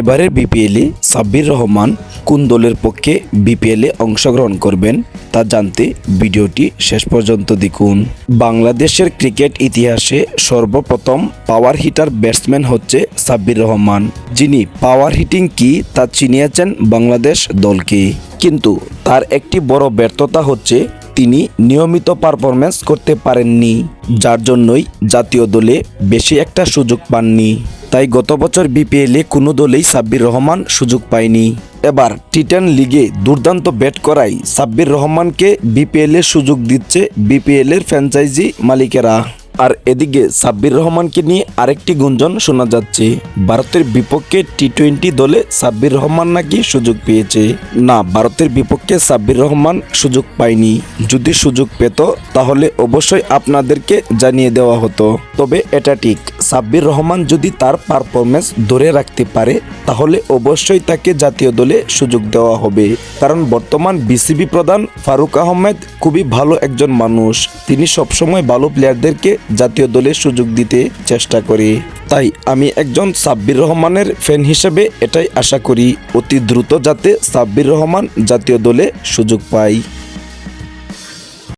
এবারের বিপিএলে সাব্বির রহমান কোন দলের পক্ষে বিপিএলে অংশগ্রহণ করবেন তা জানতে ভিডিওটি শেষ পর্যন্ত দেখুন। বাংলাদেশের ক্রিকেট ইতিহাসে সর্বপ্রথম পাওয়ার হিটার ব্যাটসম্যান হচ্ছে সাব্বির রহমান। যিনি পাওয়ার হিটিং কি তা চিনিয়েছেন বাংলাদেশ দলকে। কিন্তু তার একটি বড় ব্যর্থতা হচ্ছে তিনি নিয়মিত পারফরমেন্স করতে পারেননি, যার জন্যই জাতীয় দলে বেশি একটা সুযোগ পাননি। তাই গত বছর বিপিএলে কোনো দলেই সাব্বির রহমান সুযোগ পায়নি। এবার টি টেন লিগে দুর্দান্ত ব্যাট করাই সাব্বির রহমানকে বিপিএলে সুযোগ দিচ্ছে বিপিএলের ফ্র্যাঞ্চাইজি মালিকেরা। আর এদিকে সাব্বির রহমানকে নিয়ে আরেকটি গুঞ্জন শোনা যাচ্ছে। ভারতের বিপক্ষে টি টোয়েন্টি দলে সাব্বির রহমান নাকি সুযোগ পেয়েছে। না, ভারতের বিপক্ষে সাব্বির রহমান সুযোগ পায়নি। যদি সুযোগ পেত, তাহলে অবশ্যই আপনাদেরকে জানিয়ে দেওয়া হতো। তবে এটা ঠিক সাব্বির রহমান যদি তার পারফরমেন্স ধরে রাখতে পারে, তাহলে অবশ্যই তাকে জাতীয় দলে সুযোগ দেওয়া হবে। কারণ বর্তমান বিসিবি প্রধান ফারুক আহমেদ খুবই ভালো একজন মানুষ। তিনি সবসময় ভালো প্লেয়ারদেরকে জাতীয় দলে সুযোগ দিতে চেষ্টা করে। তাই আমি একজন সাব্বির রহমানের ফ্যান হিসেবে এটাই আশা করি, অতি দ্রুত যাতে সাব্বির রহমান জাতীয় দলে সুযোগ পায়।